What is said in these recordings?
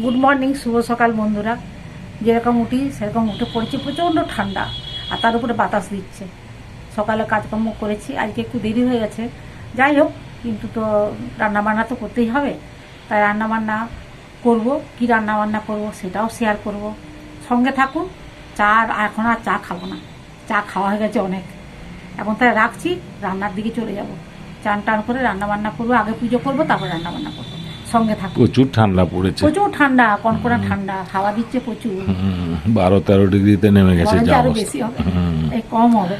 Good morning শুভ সকাল বন্ধুরা। যেরকম উঠি, সেরকম উঠে পড়েছি। প্রচণ্ড ঠান্ডা, আর তার উপরে বাতাস দিচ্ছে। সকালে কাজকর্ম করেছি, আজকে একটু দেরি হয়ে গেছে। যাই হোক, কিন্তু তো রান্নাবান্না তো করতেই হবে। তাই রান্নাবান্না করব, কি রান্নাবান্না করব সেটাও শেয়ার করব। সঙ্গে থাকুন, চা আর এখন আর চা খাব না। চা খাওয়া হয়ে গেছে অনেক। এখন তাই রাখছি, রান্নার দিকে চলে যাব। চান টান করে রান্নাবান্না করব, আগে পুজো করব, তারপর রান্নাবান্না করব। সঙ্গে থাকুন প্রচুর ঠান্ডা পড়েছে। প্রচুর ঠান্ডা কনকনা ঠান্ডা হাওয়া দিচ্ছে প্রচুর। বারো তেরো ডিগ্রিতে নেমে গেছে আরও বেশি হবে। হুম, এই কম হবে।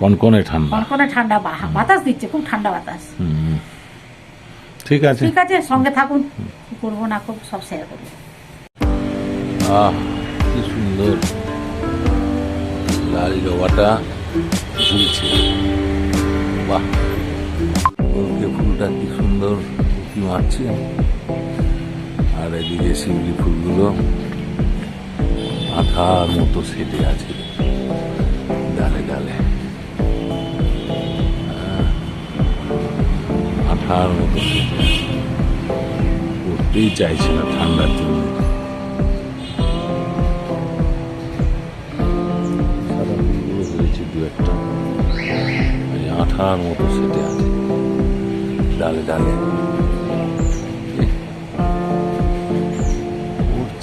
কনকনে ঠান্ডা। কনকনে ঠান্ডা বাতাস দিচ্ছে খুব ঠান্ডা বাতাস। হুম। ঠিক আছে। ঠিক আছে সঙ্গে থাকুন। করব না করব সব শেয়ার করব। আহ কি সুন্দর। লাল জবাটা ঝুলছে। বাহ ফুলটা কি সুন্দর। উঁকি মারছে? আর এদিকে শিউলি ফুলগুলো আঠার মতো সেটে আছে ডালে ডালে আঠার মতো সেটে করতেই চাইছে না ঠান্ডার জন্য। হয়েছে দু একটা। আঠার মতো সেটে আছে ডালে ডালে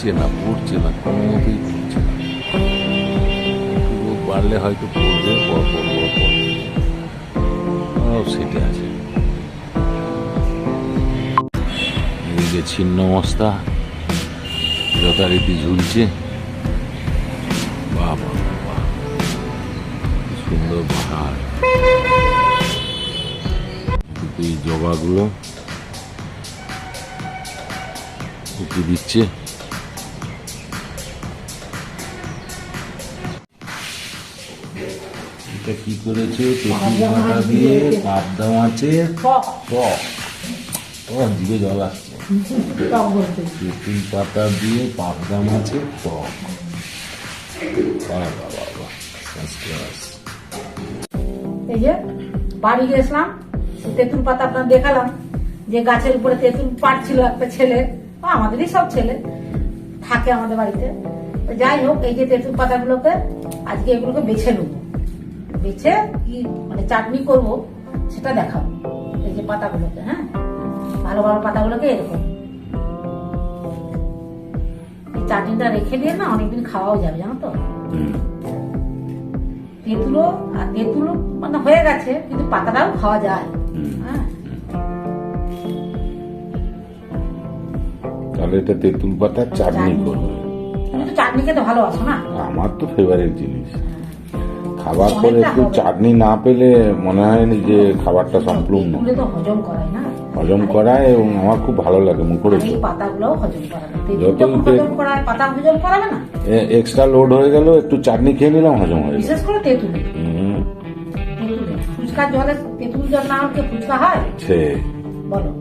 উঠছে না পড়ছে না কোনো মতেই পড়ছে না বাড়লে হয়তো পড়বে, পর পর পর সেটে আছে। এদিকে ছিন্ন মস্তা যথারীতি ঝুলছে। কি সুন্দর পাহাড়। জবাগুলো উঁকি দিচ্ছে। এটা কি করেছে? পাতা দিয়ে পাবদা মাছের টক টক জিভে জল আসছে। তেঁতুল পাতা দিয়ে পাবদা মাছের টক ফার্স্ট ক্লাস এই যে বাড়ি গেছিলাম তেঁতুল পাতা আপনার দেখালাম যে গাছের উপরে তেঁতুল পাড়ছিল একটা ছেলে আমাদেরই সব ছেলে থাকে আমাদের বাড়িতে। যাই হোক এই যে তেঁতুল পাতাগুলোকে আজকে এগুলোকে বেছে নেব। বেছে কি মানে চাটনি করব সেটা দেখাবো। এই যে পাতাগুলোকে হ্যাঁ? ভালো ভালো পাতাগুলোকে এরকম। চাটনিটা রেখে দিয়ে না অনেকদিন খাওয়াও যাবে জানো তো? তেঁতুলো আর তেঁতুলো মানে হয়ে গেছে কিন্তু পাতাটাও খাওয়া যায়। হ্যাঁ। তাহলে এটা তেঁতুল পাতার চাটনি করবে। তুমি তো চাটনি খেতে ভালোবাসো না? আমার তো ফেভারিট জিনিস। খাবার পরে একটু চাটনি না পেলে মনে হয়নি যে খাবারটা সম্পূর্ণ। হজম করায় না? হজম করায় এবং আমার খুব ভালো লাগে মুখরে আর এই পাতাগুলোও হজম করাবে তেঁতুল যতই যখন পে- হজম করায় পাতা হজম করাবে না? এক্সট্রা লোড হয়ে গেল একটু চাটনি খেয়ে নিলাম হজম হয়ে বিশেষ করে তেঁতুলে। হুম, জলে তেঁতুল জল না হলে ফুচকা হয়? সে বলো।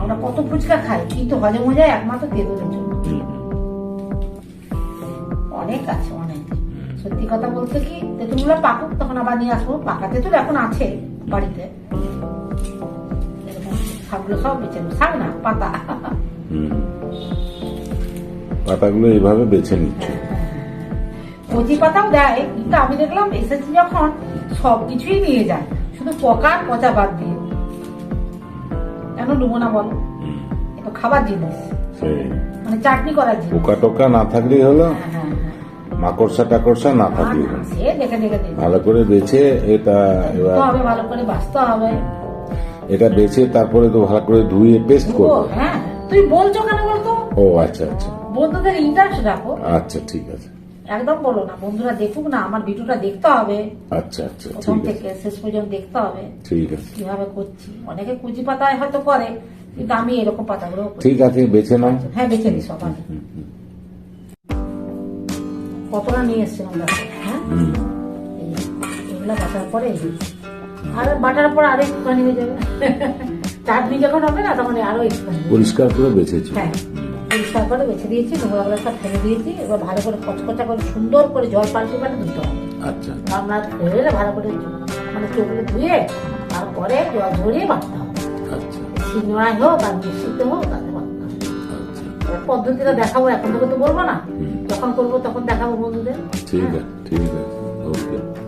আমরা কত ফুচকা খাই কিন্তু হজম হয়ে যায় একমাত্র তেঁতুলের জন্য। অনেক আছে সত্যি কথা বলতে কি তেঁতুলগুলো পাকুক তখন আবার নিয়ে আসব। পাকা তেঁতুল এখন আছে বাড়িতে। শাকগুলো সব বেছে। শাক না পাতা। পাতাগুলো এইভাবে বেছে নিচ্ছে। কচি পাতাও দেয় কিন্তু আমি দেখলাম এসেছি যখন সব কিছুই নিয়ে যায়। শুধু পকা পচা বাদ দিয়ে। কেন নেব না বলো? এটা খাবার জিনিস। মানে চাটনি করার জিনিস। পোকা টোকা না থাকলেই হলো। হ্যাঁ। মাকড়সা টাকড়সা না দেখে ভালো করে বেছে এটা এবার ভালো করে বাঁচতে হবে। এটা বেছে তারপরে তো ভালো করে ধুয়ে পেস্ট করব। হ্যাঁ। তুই বলছো কেন বলতো? ও আচ্ছা আচ্ছা। বন্ধুদের ইন্টারেস্ট রাখো। আচ্ছা ঠিক আছে। একদম বলো না বন্ধুরা দেখুক না আমার ভিডিওটা দেখতে হবে। আচ্ছা আচ্ছা প্রথম থেকে শেষ পর্যন্ত দেখতে হবে। ঠিক আছে। কীভাবে করছি? অনেকে কুচি পাতায় হয়তো করে কিন্তু আমি এরকম পাতাগুলো। ঠিক আছে বেছে নাও। হ্যাঁ বেছে নিই সব আমি কতটা নিয়ে এসছিলাম আমরা হ্যাঁ? এগুলো বাটার পরে আর বাটার পর আরও একটুখানি হয়ে যাবে। চাটনি যখন হবে না তখন আরও একটুখানি। পরিষ্কার করে বেছেছি? হ্যাঁ পরিষ্কার করে বেছে দিয়েছি নোংরাগুলো সব ফেলে দিয়েছি এবার ভালো করে কচকচা করে সুন্দর করে জল পাল্টে পাল্টে ধুতে হবে। আচ্ছা গামলা ধরে ভালো করে মানে চোখগুলো ধুয়ে তারপরে জল ঝরিয়ে বাটতে হবে। আচ্ছা। সিনোড়ায় হোক আর মিক্সিতে হোক তাতে পদ্ধতিটা দেখাবো এখন থেকে তো বলব না। যখন করব তখন দেখাবো বন্ধুদের। ঠিক হ্যাঁ। আছে ঠিক আছে। ওকে।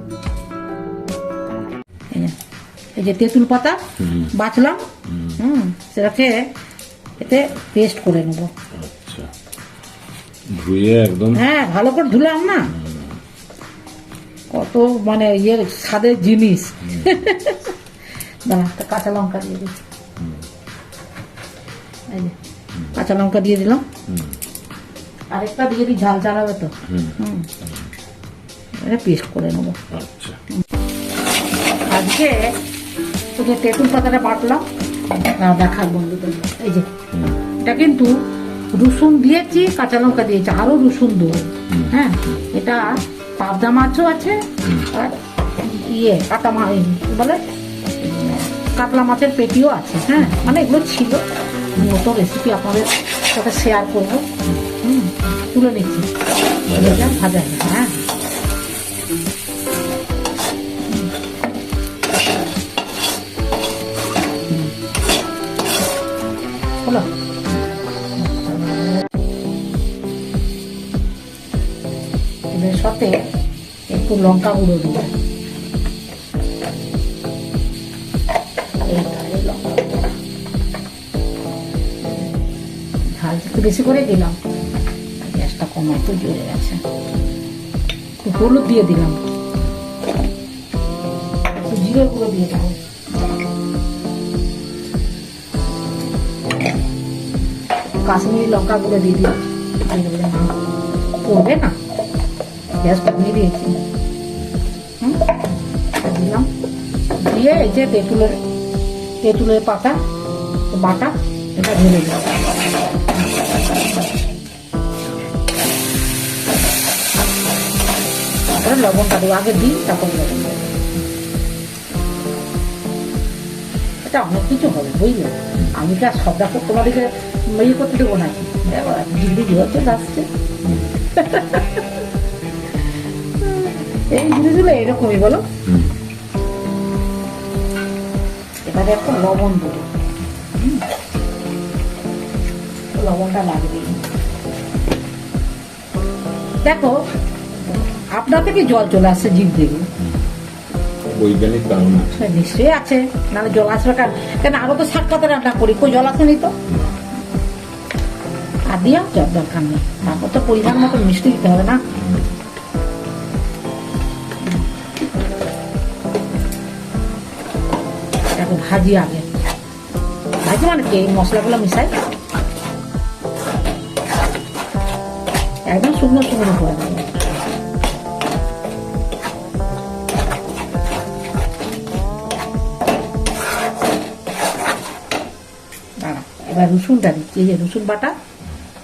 এই যে- তেঁতুল পাতা বাছলাম হুম। সেটাকে এতে পেস্ট করে নেব। আচ্ছা। ধুয়ে একদম। হ্যাঁ ভালো করে ধুলাম না। কত মানে ইয়ে স্বাদের জিনিস। দাঁড়া একটা কাঁচা লঙ্কা দিয়ে দিই। এই যে। কাঁচা লঙ্কা দিয়ে দিলাম। আরেকটা দিয়ে দিই ঝাল ঝাল হবে তো। হুম। এটা পেস্ট করে নেব। আচ্ছা। আজকে শুধু তেঁতুল পাতাটা বাটলাম দেখার বন্ধুদের এই যে এটা কিন্তু রসুন দিয়েছি কাঁচা লঙ্কা দিয়েছি আরও রসুন দেবো। হ্যাঁ এটা পাবদা মাছও আছে আর ইয়ে কাটা মাছ বলে কাতলা মাছের পেটিও আছে। হ্যাঁ মানে এগুলো ছিল। নতুন রেসিপি আপনাদের সাথে শেয়ার করব। হুম তুলে নিচ্ছি। ভাজা হ্যাঁ। হলো। এদের সাথে একটু লঙ্কা গুঁড়ো দেবো লঙ্কা। বেশি করে দিলাম। গ্যাসটা কম একটু জ্বলে গেছে। হলুদ দিয়ে দিলাম। একটু গুঁড়ো দিয়ে দেবো কাশ্মীরি লঙ্কা গুঁড়ো দিয়ে দিলাম। দিলাম। করবে না। গ্যাস কমিয়ে দিয়েছি। দিলাম। দিয়ে এই যে তেঁতুলের তেঁতুলের পাতা, বাটা, এটা ঢেলে দিলাম। তারপরে লবণটা দেবো আগে দিই তারপর এটা অনেক কিছু হবে, বুঝলে? আমি তো আর সবটা করে তোমাদেরকে ইয়ে করতে দেবো নাকি? জিগড়ি জোর আসছে এই জিনিসগুলো এরকমই, বলো। এবারে একটা লবণ দেবো। লবণটা লাগবে দেখো আপনার থেকে জল চলে আসছে জিভ থেকে বৈজ্ঞানিক কারণ আছে নিশ্চয়ই আছে নাহলে জল আসবে কেন কেন আরও তো পাতা রান্না করি কই জল আসেনি তো? আর দিয়া জল দরকার নেই তারপর তো পরিমাণ মতো মিষ্টি দিতে হবে না। দেখো ভাজি আগে। ভাজি মানে কি? মশলাগুলো মিশাই। একদম শুকনো শুকনো করে দেবো। এবার রসুনটা দিচ্ছি এই যে রসুন বাটা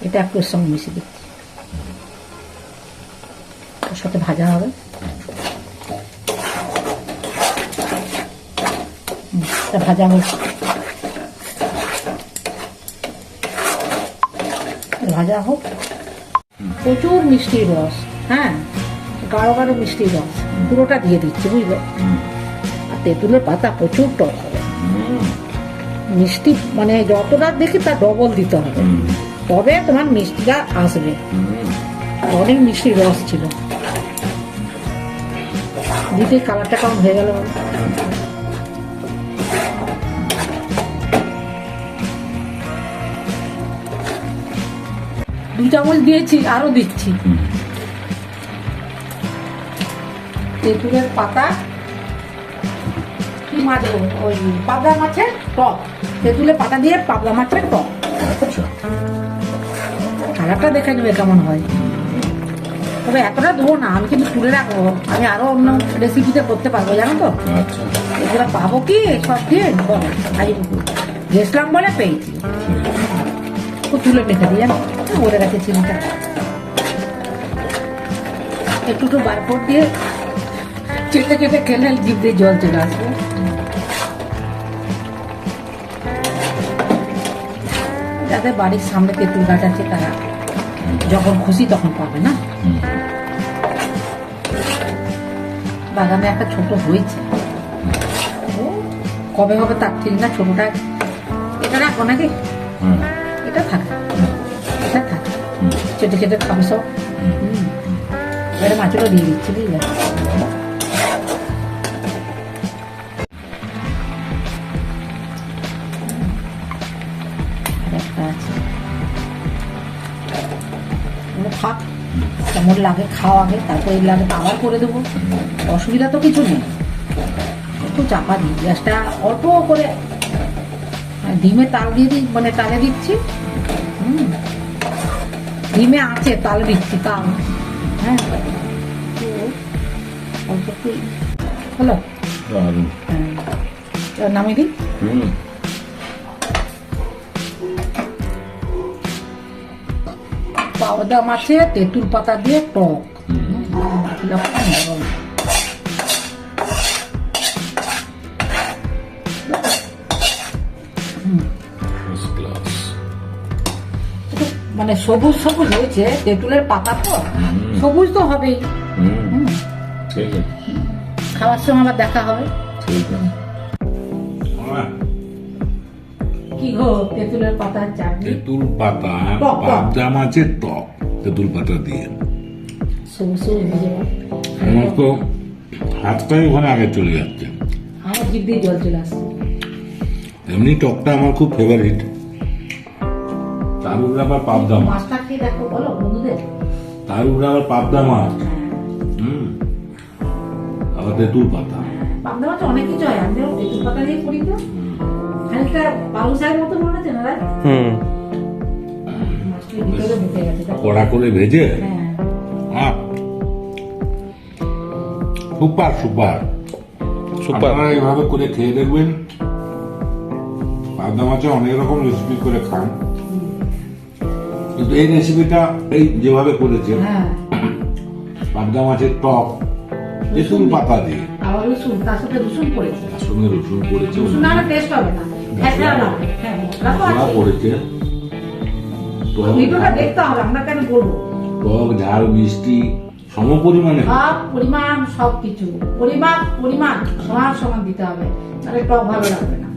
এটা একটু এর সঙ্গে মিশিয়ে দিচ্ছি। ওর সাথে ভাজা হবে। ভাজা হচ্ছে ভাজা হোক। প্রচুর মিষ্টির রস হ্যাঁ? গাঢ় গাঢ় মিষ্টির রস পুরোটা দিয়ে দিচ্ছি বুঝলে? আর তেঁতুলের পাতা প্রচুর টক। মিষ্টি মানে যতটা দেখি তার ডবল দিতে হবে। তবে তোমার মিষ্টিটা আসবে। অনেক মিষ্টি রস ছিল। দিতে কালারটা কম হয়ে গেল? দু চামচ দিয়েছি আরও দিচ্ছি। তেঁতুলের পাতা কি মাছ ওই পাবদা মাছের টক। তেঁতুলের পাতা দিয়ে পাবলা মাছের টক আচ্ছা। কালারটা দেখে নেবে কেমন হয়। তবে এতটা দেবো না আমি কিন্তু তুলে রাখব। আমি আরও অন্য রেসিপিতে করতে পারব জানো তো? আচ্ছা। এগুলো পাবো কি? সব দিয়ে গেছিলাম বলে পেয়েছি ও তুলে রেখে দিই জানো? ওরে গেছে চিনিটা। একটু একটু বারপর দিয়ে চেটে চেটে খেলে জিভ দিয়ে জল চলে আসবে। যাদের বাড়ির সামনে তেঁতুল গাছ আছে তারা যখন খুশি তখন পাবে না? বাগানে একটা ছোট হয়েছে। ও কবে হবে তার ঠিক না ছোটটা এটা রাখো নাকি এটা থাকে। এটা চেটে চেটে খাবে সব। হুম। এবারে মাছগুলো দিয়ে দিচ্ছি বুঝলে? কেমন লাগে খাওয়া আগে তারপরে এগুলো আগে আবার করে দেবো। অসুবিধা তো কিছু নেই। একটু চাপা দিই গ্যাসটা অল্প করে আর ডিমে তাল দিয়ে দিই মানে তালে দিচ্ছি। হুম। ডিমে আছে তাল দিচ্ছি তাল। হ্যাঁ। তো অল্প হলো দারুণ। হ্যাঁ। এবার নামিয়ে দিই? হুম। পাওদাম আছে তেঁতুল পাতা দিয়ে টক। মানে সবুজ সবুজ হয়েছে তেঁতুলের পাতা তো। সবুজ তো হবেই। খাওয়ার সময় আবার দেখা হবে। ঠিক আছে। গো তেঁতুলের পাতার চাটনি। তেঁতুল পাতা। পাবদা মাছের টক তেঁতুল পাতা দিয়ে। সবুজ সবুজ ভেজে আমার তো হাতটাই ওখানে আগে চলে যাচ্ছে। আমার জিভ দিয়ে জল চলে আসছে। এমনি টকটা আমার খুব ফেভারিট তার উপরে আবার পাবদা মাছ। মাছটা খেয়ে দেখো বলো বন্ধুদের। তার উপরে আবার পাবদা মাছ। হুম। আবার তেঁতুল পাতা। পাবদা মাছ অনেক কিছু হয় আমি তেঁতুল পাতা দিয়ে করি তো। খানিকটা বাবু সাহেব মতো মনে হচ্ছে না হুম। মাছটি ভিতরে ঢুকে গেছে দেখো। কড়া করে ভেজে? হ্যাঁ। Super super. সুপার। আপনারা এইভাবে করে খেয়ে দেখবেন। পাবদা মাছে অনেক রকম রেসিপি করে খান। কিন্তু এই রেসিপিটা এই যেভাবে করেছে হ্যাঁ। পাবদা মাছের টক তেঁতুল পাতা দিয়ে। আবার রসুন তার সাথে রসুন পড়েছে। তার সঙ্গে রসুন পড়েছে। রসুন টেস্ট হবে না। হ্যাঁ মশলা তো আছে। পড়েছে। ভিডিওটা দেখতে হবে আমরা কেন বলব? টক ঝাল মিষ্টি সম পরিমাণে সব পরিমাণ সব কিছু। পরিমাণ পরিমাণ সমান সমান দিতে হবে। তাহলে টক ভালো লাগবে না।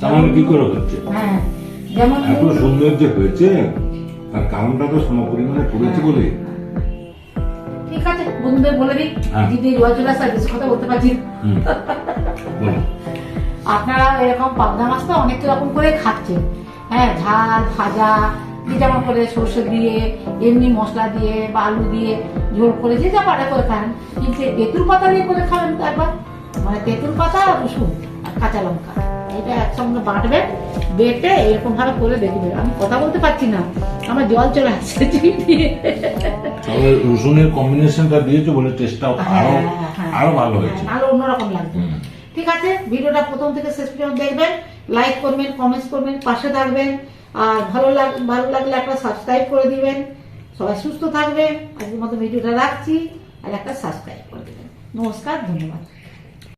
তেমন কি করে হচ্ছে? হ্যাঁ যেমন এত সুন্দর যে হয়েছে তার কারণটা তো সম পরিমাণে পড়েছে বলে। বন্ধুদের বলে দিই হ্যাঁ। দিদি জল চলে আসা বেশি কথা বলতে পারছি আপনারা এরকম পাবদা মাছ তো অনেক রকম করে খাচ্ছেন হ্যাঁ ঝাল ভাজা যেমন করে সর্ষে দিয়ে এমনি মশলা দিয়ে বা আলু দিয়ে ঝোল করে যে যা পারে করে খান। কিন্তু তেঁতুল পাতা দিয়ে করে খাবেন তো একবার? মানে তেঁতুল পাতা আর রসুন আর কাঁচা লঙ্কা। এটা একসঙ্গে বাটবেন। বেটে এরকম ভাবে করে দেখবেন আমি কথা বলতে পারছি না। আমার জল চলে আসছে তবে রসুনের কম্বিনেশনটা দিয়েছ বলে টেস্টটা আরও হ্যাঁ, হ্যাঁ। আরও ভালো হয়েছে। আরও অন্যরকম লাগবে। ঠিক আছে ভিডিওটা প্রথম থেকে শেষ পর্যন্ত দেখবেন। লাইক করবেন কমেন্টস করবেন পাশে থাকবেন। আর ভালো লাগ ভালো লাগলে একটা সাবস্ক্রাইব করে দিবেন। সবাই সুস্থ থাকবেন। আজকের মতো ভিডিওটা রাখছি। আর একটা সাবস্ক্রাইব করে দেবেন। নমস্কার ধন্যবাদ।